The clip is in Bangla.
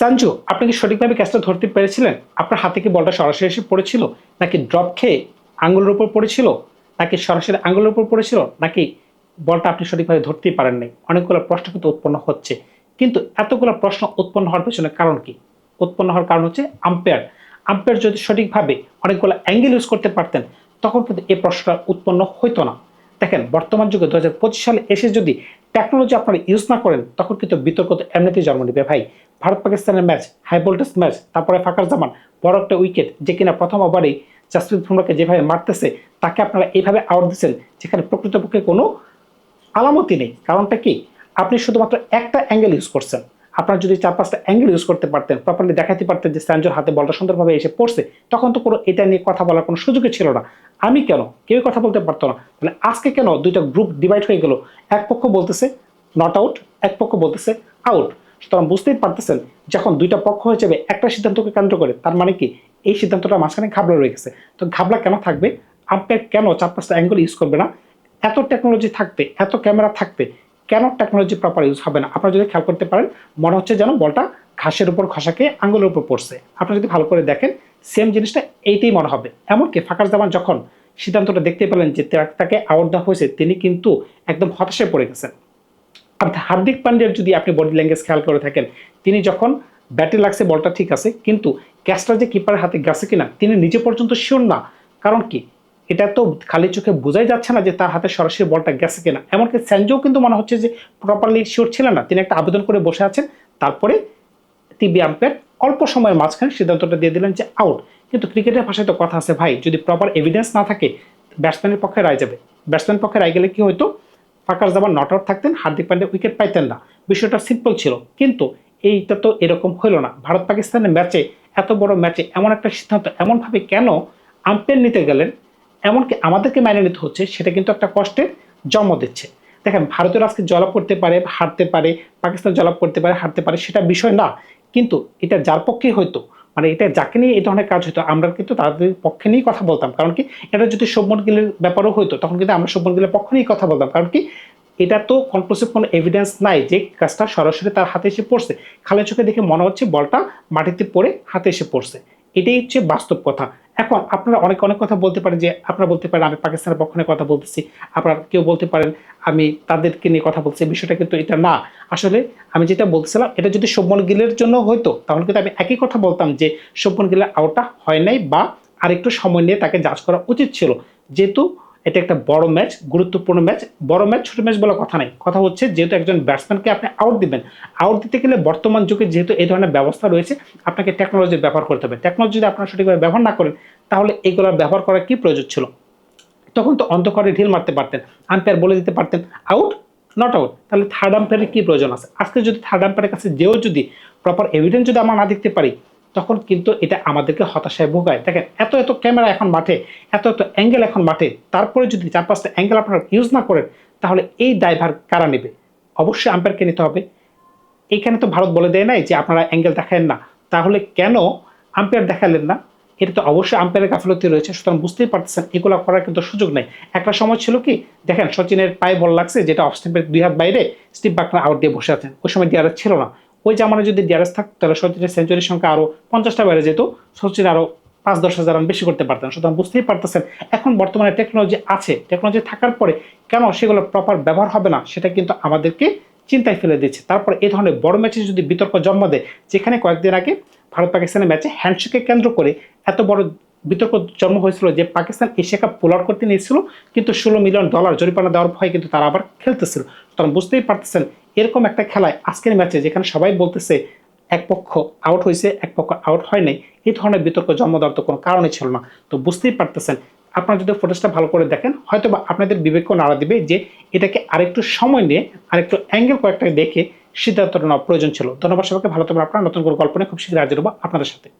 সঞ্জু, আপনি কি সঠিকভাবে ক্যাচটা ধরতে পেরেছিলেন? আপনার হাতে কি বলটা সরাসরি এসে পড়েছিল? নাকি ড্রপ খেয়ে আঙ্গুলের উপর পড়েছিল? নাকি সরাসরি আঙ্গুলের উপর পড়েছিল? নাকি বলটা আপনি সঠিকভাবে ধরতেই পারেন নাই অনেকগুলো প্রশ্ন কিন্তু উৎপন্ন হচ্ছে। কিন্তু এতগুলো প্রশ্ন উৎপন্ন হওয়ার পেছনে কারণ কি? উৎপন্ন হওয়ার কারণ হচ্ছে আম্পায়ার আম্পায়ার যদি সঠিকভাবে অনেকগুলো অ্যাঙ্গেল ইউজ করতে পারতেন, তখন কিন্তু এই প্রশ্নটা উৎপন্ন হইতো না। দেখেন, বর্তমান যুগে দু হাজার পঁচিশ সালে এসে যদি টেকনোলজি আপনারা ইউজ না করেন, তখন কিন্তু বিতর্ক তো এমনিতেই জন্ম নেবে। ভাই, ভারত পাকিস্তানের ম্যাচ হাই ভোল্টেজ ম্যাচ তারপরে ফাঁকার জামান, বড় একটা উইকেট যে কিনা প্রথম ওভারেই জাসপ্রীত বুমরাকে যেভাবে মারতেছে, তাকে আপনারা এইভাবে আউট দিচ্ছেন যেখানে প্রকৃতপক্ষে কোনো আলামতি নেই। কারণটা কি? আপনি শুধুমাত্র একটা অ্যাঙ্গেল ইউজ করছেন। আপনার যদি চার পাঁচটা অ্যাঙ্গেল ইউজ করতে পারতেন প্রপারলি দেখাতে পারতেন যে স্যাঞ্জোর হাতে বলটা সুন্দরভাবে এসে পড়ছে, তখন তো কোনো এটা নিয়ে কথা বলার কোনো সুযোগই ছিল না। আমি কেন? কেউ কথা বলতে পারতো না। তাহলে আজকে কেন দুইটা গ্রুপ ডিভাইড হয়ে গেল? এক পক্ষ বলতেছে নট আউট এক পক্ষ বলতেছে আউট সুতরাং বুঝতেই পারতেছেন, যখন দুইটা পক্ষ হয়ে যাবে, একটা সিদ্ধান্তকে কেন্দ্র করে, তার মানে কি? এই সিদ্ধান্তটা মাঝখানে ঘাবলা রয়ে গেছে। তো ঘাবলা কেন থাকবে? আম্পায়ার কেন চার পাঁচটা অ্যাঙ্গেল ইউজ করবে না? এত টেকনোলজি থাকতে, এত ক্যামেরা থাকতে কেন টেকনোলজি প্রপার ইউজ হবে না? আপনারা যদি খেয়াল করতে পারেন, মনে হচ্ছে যেন বলটা ঘাসের উপর, ঘষাকে আঙুলের উপর পড়ছে। আপনারা যদি ভালো করে দেখেন সেম জিনিসটা এইটাই মনে হবে। এমনকি ফাঁকার জামান যখন সিদ্ধান্তটা দেখতে পেলেন যে তাকে আউট দেওয়া হয়েছে, তিনি কিন্তু একদম হতাশায় পড়ে গেছেন। আর হার্দিক পান্ডিয়ার যদি আপনি বডি ল্যাঙ্গুয়েজ খেয়াল করে থাকেন, তিনি যখন ব্যাটে লাগছে, বলটা ঠিক আছে, কিন্তু ক্যাচটা যে কিপারের হাতে গেছে কিনা, তিনি নিজে পর্যন্ত শিওর না। কারণ কি? এটা তো খালি চোখে বোঝাই যাচ্ছে না যে তার হাতে সরাসরি বলটা গেছে কিনা। এমনকি স্যানজোও কিন্তু মনে হচ্ছে যে প্রপারলি শিওর ছিলেন না। তিনি একটা আবেদন করে বসে আছেন। তারপরে টিবি আম্পায়ার অল্প সময়ের মাঝখানে সিদ্ধান্তটা দিয়ে দিলেন যে আউট কিন্তু ক্রিকেটের ভাষায় তো কথা আছে, ভাই, যদি প্রপার এভিডেন্স না থাকে ব্যাটসম্যানের পক্ষে রায় যাবে। ব্যাটসম্যান পক্ষে রায় গেলে কি হয়তো ফাঁকার জামান নট আউট থাকতেন, হার্দিক পান্ডে উইকেট পাইতেন না। বিষয়টা সিম্পল ছিল। কিন্তু এইটা তো এরকম হলো না। ভারত পাকিস্তানের ম্যাচে এত বড় ম্যাচে এমন একটা সিদ্ধান্ত এমনভাবে কেন আম্পায়ার নিতে গেলেন? এমনকি আমাদেরকে মাইনে নিতে হচ্ছে, সেটা কিন্তু একটা কষ্টের জন্ম দিচ্ছে। দেখেন, ভারতের আজকে জলাপ করতে পারে, হারতে পারে, পাকিস্তান জলাপ করতে পারে, হারতে পারে, সেটা বিষয় না। কিন্তু এটা যার পক্ষেই হয়তো মানে এটা যাকে নিয়ে এই ধরনের কাজ হতো আমরা কিন্তু তাদের পক্ষে নিয়েই কথা বলতাম। কারণ কি, এটা যদি শোভন গিলের ব্যাপারও হতো তখন কিন্তু আমরা শোভন গিলের পক্ষ নিয়েই কথা বলতাম। কারণ কি, এটা তো কনক্লুসিভ কোনো এভিডেন্স নাই যে কাজটা সরাসরি তার হাতে এসে পড়ছে। খালে চোখে দেখে মনে হচ্ছে বলটা মাটিতে পড়ে হাতে এসে পড়ছে। এটাই হচ্ছে বাস্তব কথা। এখন আপনারা অনেক অনেক কথা বলতে পারেন যে, আপনারা বলতে পারেন আমি পাকিস্তানের পক্ষ কথা বলতেছি। আপনারা কেউ বলতে পারেন আমি তাদেরকে নিয়ে কথা বলছি বিষয়টা কিন্তু এটা না। আসলে আমি যেটা বলছিলাম এটা যদি শোভন গিলের জন্য হয়তো তাহলে কিন্তু আমি একই কথা বলতাম যে, শোভন গিলের আউটটা হয় নাই বা আরেকটু সময় নিয়ে তাকে যাচ করা উচিত ছিল। যেহেতু এটা একটা বড় ম্যাচ গুরুত্বপূর্ণ ম্যাচ বড় ম্যাচ ছোট ম্যাচ বলে কথা নাই। কথা হচ্ছে যেহেতু একজন ব্যাটসম্যানকে আপনি আউট দিবেন আউট দিতে গেলে বর্তমান যুগে যেহেতু এই ধরনের ব্যবস্থা রয়েছে, আপনাকে টেকনোলজির ব্যবহার করতে হবে। টেকনোলজি যদি আপনারা সঠিকভাবে ব্যবহার না করেন, তাহলে এগুলোর ব্যবহার করার কি প্রয়োজন ছিল? তখন তো অন্ধকারে ঢিল মারতে পারতেন আম্পায়ার বলে দিতে পারতেন আউট নট আউট তাহলে থার্ড আম্পায়ারের কি প্রয়োজন আছে? আজকে যদি থার্ড আম্পায়ারের কাছে যেও যদি প্রপার এভিডেন্স যদি আমরা না দেখতে পারি তখন কিন্তু এটা আমাদেরকে হতাশায় ভোগায়। দেখেন, এত এত ক্যামেরা এখন মাঠে, এত এত অ্যাঙ্গেল এখন মাঠে, তারপরে যদি চার পাঁচটা অ্যাঙ্গেল আপনারা ইউজ না করেন, তাহলে এই দায়ভার কারা নেবে? অবশ্যই আম্পায়ারকে নিতে হবে। এইখানে তো ভারত বলে দেয় নাই যে আপনারা অ্যাঙ্গেল দেখান না। তাহলে কেন আম্পায়ার দেখালেন না? এটা তো অবশ্যই আম্পায়ারের গাফিলতি রয়েছে, সুতরাং বুঝতেই পারতেছেন, এগুলো করার কিন্তু সুযোগ নেই। একটা সময় ছিল কি, দেখেন, সচিনের পায়ে বল লাগছে, যেটা অফ স্টেপের দুই হাত বাইরে স্টিভ বাকনা আউট দিয়ে বসে আছেন। ওই সময় ডিআরএস ছিল না। ওই জামানে যদি ডিআরএস থাকতো, তাহলে সচিনের সেঞ্চুরির সংখ্যা আরও পঞ্চাশটা বেড়ে যেত। সচিন আরও পাঁচ, দশ হাজার রান বেশি করতে পারতেন সুতরাং বুঝতেই পারতেছেন, এখন বর্তমানে টেকনোলজি আছে। টেকনোলজি থাকার পরে কেন সেগুলো প্রপার ব্যবহার হবে না, সেটা কিন্তু আমাদেরকে চিন্তায় ফেলে দিচ্ছে। তারপর এই ধরনের বড় ম্যাচে যদি বিতর্ক জন্ম দেয়, যেখানে কয়েকদিন আগে ভারত পাকিস্তানের ম্যাচে হ্যান্ডশেককে কেন্দ্র করে এত বড় বিতর্ক জন্ম হয়েছিল যে Pakistan Asia cup pull out করতে নিয়েছিল, কিন্তু ষোলো মিলিয়ন ডলার জরিমানা দেওয়ার ভয়ে কিন্তু তারা আবার খেলতেছিল। তখন বুঝতেই পারতেছেন এরকম একটা খেলায় আজকের ম্যাচে যেখানে সবাই বলতেছে এক পক্ষ আউট হয়েছে, এক পক্ষ আউট হয় নাই, এই ধরনের বিতর্ক জন্ম দেওয়ার তো কোনো কারণই ছিল না। তো বুঝতেই পারতেছেন, আপনারা যদি ফুটেজটা ভালো করে দেখেন হয়তো বা আপনাদের বিবেকও নাড়া দিবে যে এটাকে আরেকটু সময় নিয়ে, আরেকটু অ্যাঙ্গেল কয়েকটা দেখে সিদ্ধান্ত নেওয়া প্রয়োজন ছিল। ধন্যবাদ সবাইকে, ভালো থাকবেন আপনারা। নতুন করে গল্প নিয়ে খুব শীঘ্রই হাজির হব আপনাদের সাথে।